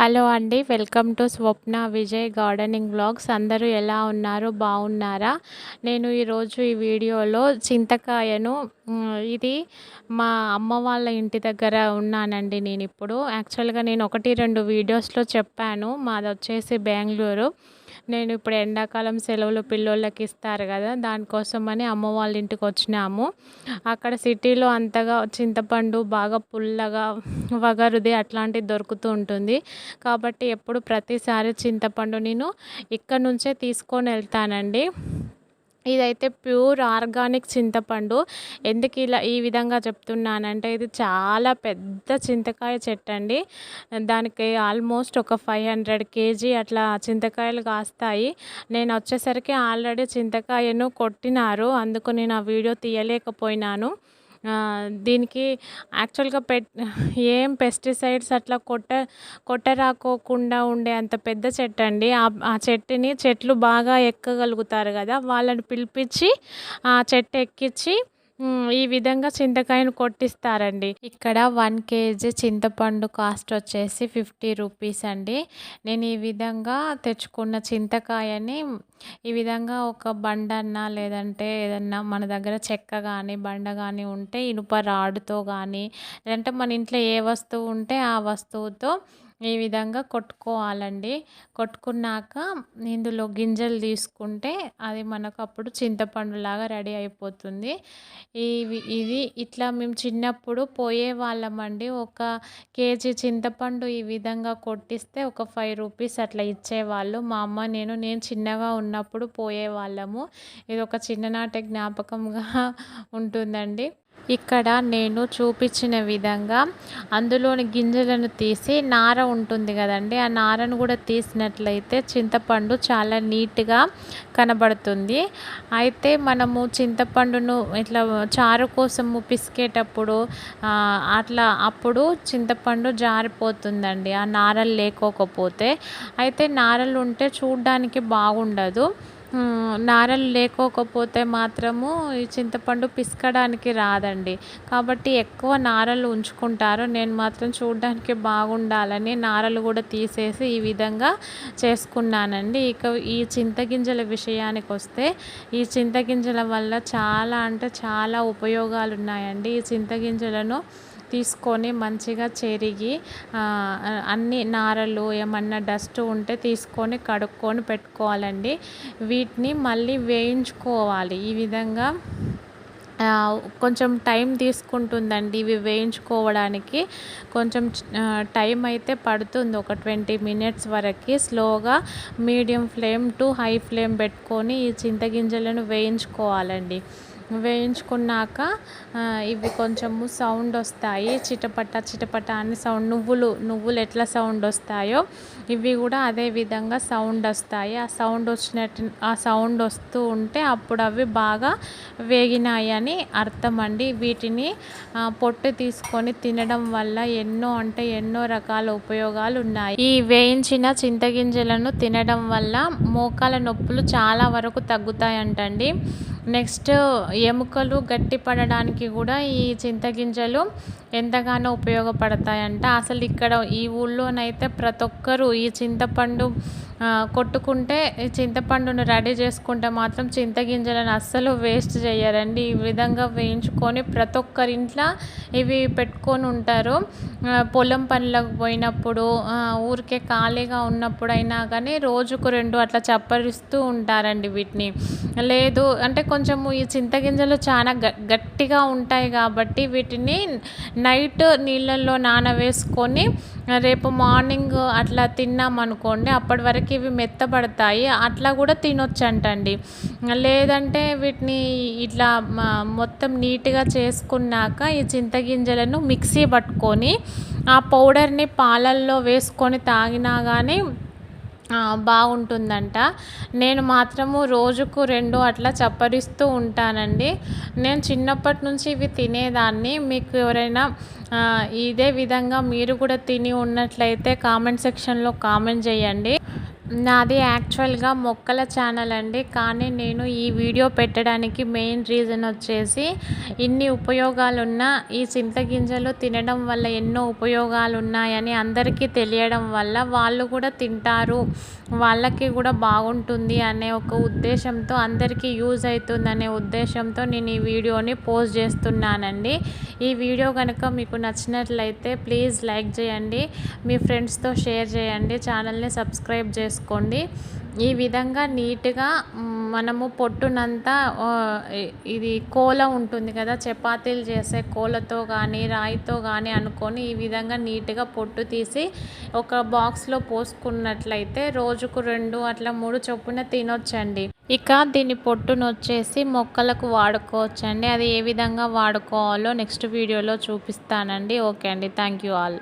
Hello అండి welcome to Swapna Vijay gardening blogs అందరూ ఎలా ఉన్నారు? బాగున్నారా? నేను ఈరోజు ఈ వీడియోలో చింతకాయను ఇది మా అమ్మ వాళ్ళ ఇంటి దగ్గర ఉన్నానండి నేను ఇప్పుడు. యాక్చువల్గా నేను ఒకటి రెండు వీడియోస్లో చెప్పాను. మాది వచ్చేసి బెంగళూరు. నేను ఇప్పుడు ఎండాకాలం సెలవులు పిల్లోళ్ళకి ఇస్తారు కదా దానికోసమని అమ్మ వాళ్ళ ఇంటికి వచ్చినాము. అక్కడ సిటీలో అంతగా చింతపండు బాగా పుల్లగా వగరుది అట్లాంటివి దొరుకుతూ ఉంటుంది. కాబట్టి ఎప్పుడు ప్రతిసారి చింతపండు నేను ఇక్కడ నుంచే తీసుకొని వెళ్తానండి. ఇదైతే ప్యూర్ ఆర్గానిక్ చింతపండు. ఎందుకు ఇలా ఈ విధంగా చెప్తున్నానంటే ఇది చాలా పెద్ద చింతకాయ చెట్టు అండి దానికి ఆల్మోస్ట్ ఒక ఫైవ్ హండ్రెడ్ కేజీ అట్లా చింతకాయలు కాస్తాయి. నేను వచ్చేసరికి ఆల్రెడీ చింతకాయను కొట్టినారు. అందుకు నేను ఆ వీడియో తీయలేకపోయినాను. దీనికి యాక్చువల్గా పెట్ ఏం పెస్టిసైడ్స్ అట్లా కొట్ట కొట్టరాకోకుండా ఉండే అంత పెద్ద చెట్టు అండి. ఆ ఆ చెట్టుని చెట్లు బాగా ఎక్కగలుగుతారు కదా వాళ్ళని పిలిపించి ఆ చెట్టు ఎక్కించి ఈ విధంగా చింతకాయను కొట్టిస్తారండి. ఇక్కడ వన్ కేజీ చింతపండు కాస్ట్ వచ్చేసి ఫిఫ్టీ రూపీస్ అండి. నేను ఈ విధంగా తెచ్చుకున్న చింతకాయని ఈ విధంగా ఒక బండన్నా లేదంటే ఏదన్నా మన దగ్గర చెక్క కానీ బండ కానీ ఉంటే ఇనుప రాడుతో కానీ లేదంటే మన ఇంట్లో ఏ వస్తువు ఉంటే ఆ వస్తువుతో ఈ విధంగా కొట్టుకోవాలండి. కొట్టుకున్నాక ఇందులో గింజలు తీసుకుంటే అది మనకు అప్పుడు చింతపండులాగా రెడీ అయిపోతుంది. ఇవి ఇది ఇట్లా మేము చిన్నప్పుడు పోయే వాళ్ళమండి. ఒక కేజీ చింతపండు ఈ విధంగా కొట్టిస్తే ఒక ఫైవ్ రూపీస్ అట్లా ఇచ్చేవాళ్ళు. మా అమ్మ నేను నేను చిన్నగా ఉన్నప్పుడు పోయేవాళ్ళము ఇది ఒక చిన్ననాటి జ్ఞాపకంగా ఉంటుందండి. ఇక్కడ నేను చూపించిన విధంగా అందులోని గింజలను తీసి నార ఉంటుంది కదండి ఆ నారను కూడా తీసినట్లయితే చింతపండు చాలా నీట్గా కనబడుతుంది. అయితే మనము చింతపండును ఇట్లా చారు కోసము పిసికేటప్పుడు అట్లా అప్పుడు చింతపండు జారిపోతుందండి ఆ నారలు లేకోకపోతే. అయితే నారలు ఉంటే చూడడానికి బాగుండదు. నారలు లేకోకపోతే మాత్రము ఈ చింతపండు పిసకడానికి రాదండి. కాబట్టి ఎక్కువ నారలు ఉంచుకుంటారు. నేను మాత్రం చూడడానికి బాగుండాలని నారలు కూడా తీసేసి ఈ విధంగా చేసుకున్నానండి. ఇక ఈ చింతగింజల విషయానికి వస్తే ఈ చింతగింజల వల్ల చాలా అంటే చాలా ఉపయోగాలు ఉన్నాయండి. ఈ చింతగింజలను తీసుకొని మంచిగా చెరిగి అన్ని నారలు ఏమన్నా డస్ట్ ఉంటే తీసుకొని కడుక్కొని పెట్టుకోవాలండి. వీటిని మళ్ళీ వేయించుకోవాలి. ఈ విధంగా కొంచెం టైం తీసుకుంటుందండి ఇవి వేయించుకోవడానికి. కొంచెం టైం అయితే పడుతుంది. ఒక ట్వంటీ మినిట్స్ వరకు స్లోగా medium flame to high flame పెట్టుకొని ఈ చింతగింజలను వేయించుకోవాలండి. వేయించుకున్నాక ఇవి కొంచెము సౌండ్ వస్తాయి. చిటపట చిటపట అని సౌండ్ నువ్వులు నువ్వులు ఎట్లా సౌండ్ వస్తాయో ఇవి కూడా అదే విధంగా సౌండ్ వస్తాయి. ఆ సౌండ్ వచ్చినట్టు ఆ సౌండ్ వస్తూ ఉంటే అప్పుడు అవి బాగా వేగినాయి అని అర్థం అండి. వీటిని పొట్టు తీసుకొని తినడం వల్ల ఎన్నో అంటే ఎన్నో రకాల ఉపయోగాలు ఉన్నాయి. ఈ వేయించిన చింతగింజలను తినడం వల్ల మోకాల నొప్పులు చాలా వరకు తగ్గుతాయంటండి. నెక్స్ట్ ఎముకలు గట్టిపడడానికి కూడా ఈ చింతగింజలు ఎంతగానో ఉపయోగపడతాయంట. అసలు ఇక్కడ ఈ ఊళ్ళోనైతే ప్రతి ఒక్కరూ ఈ చింతపండు కొట్టుకుంటే చింతపండును రెడీ చేసుకుంటే మాత్రం చింతగింజలను అస్సలు వేస్ట్ చేయరండి. ఈ విధంగా వేయించుకొని ప్రతి ఒక్కరి ఇంట్లో ఇవి పెట్టుకొని ఉంటారు. పొలం పనులకు పోయినప్పుడు ఊరికే ఖాళీగా ఉన్నప్పుడు అయినా కానీ రోజుకు రెండు అట్లా చప్పరిస్తూ ఉంటారండి వీటిని. లేదు అంటే కొంచెము ఈ చింతగింజలు చాలా గ గట్టిగా ఉంటాయి కాబట్టి వీటిని నైట్ నీళ్ళల్లో నానవేసుకొని రేపు మార్నింగ్ అట్లా తిన్నామనుకోండి అప్పటి వరకు ఇవి మెత్తబడతాయి. అట్లా కూడా తినొచ్చంటండి. లేదంటే వీటిని ఇట్లా మొత్తం నీట్గా చేసుకున్నాక ఈ చింతగింజలను మిక్సీ పట్టుకొని ఆ పౌడర్ని పాలల్లో వేసుకొని తాగినా కానీ బాగుంటుందంట. నేను మాత్రము రోజుకు రెండు అట్లా చప్పరిస్తూ ఉంటానండి. నేను చిన్నప్పటి నుంచి ఇవి తినేదాన్ని. మీకు ఎవరైనా ఇదే విధంగా మీరు కూడా తిని ఉన్నట్లయితే కామెంట్ సెక్షన్లో కామెంట్ చేయండి. నాది యాక్చువల్గా మొక్కల ఛానల్ అండి. కానీ నేను ఈ వీడియో పెట్టడానికి మెయిన్ రీజన్ వచ్చేసి ఇన్ని ఉపయోగాలు ఉన్న ఈ చింతగింజలు తినడం వల్ల ఎన్నో ఉపయోగాలు ఉన్నాయని అందరికీ తెలియడం వల్ల వాళ్ళు కూడా తింటారు. వాళ్ళకి కూడా బాగుంటుంది అనే ఒక ఉద్దేశంతో అందరికీ యూజ్ అవుతుంది అనే ఉద్దేశంతో నేను ఈ వీడియోని పోస్ట్ చేస్తున్నానండి. ఈ వీడియో కనుక మీకు నచ్చినట్లయితే ప్లీజ్ లైక్ చేయండి. మీ ఫ్రెండ్స్తో షేర్ చేయండి. ఛానల్ని సబ్స్క్రైబ్ చేసుకోండి. ఈ విధంగా నీట్గా మనము పొట్టునంతా ఇది కోల ఉంటుంది కదా చపాతీలు చేసే కోలతో కానీ రాయితో కానీ అనుకొని ఈ విధంగా నీట్గా పొట్టు తీసి ఒక బాక్స్లో పోసుకున్నట్లయితే రోజుకు రెండు అట్లా మూడు చొప్పున తినొచ్చండి. ఇక దీని పొట్టును వచ్చేసి మొక్కలకు వాడుకోవచ్చండి. అది ఏ విధంగా వాడుకోవాలో నెక్స్ట్ వీడియోలో చూపిస్తానండి. ఓకే అండి. Thank you all.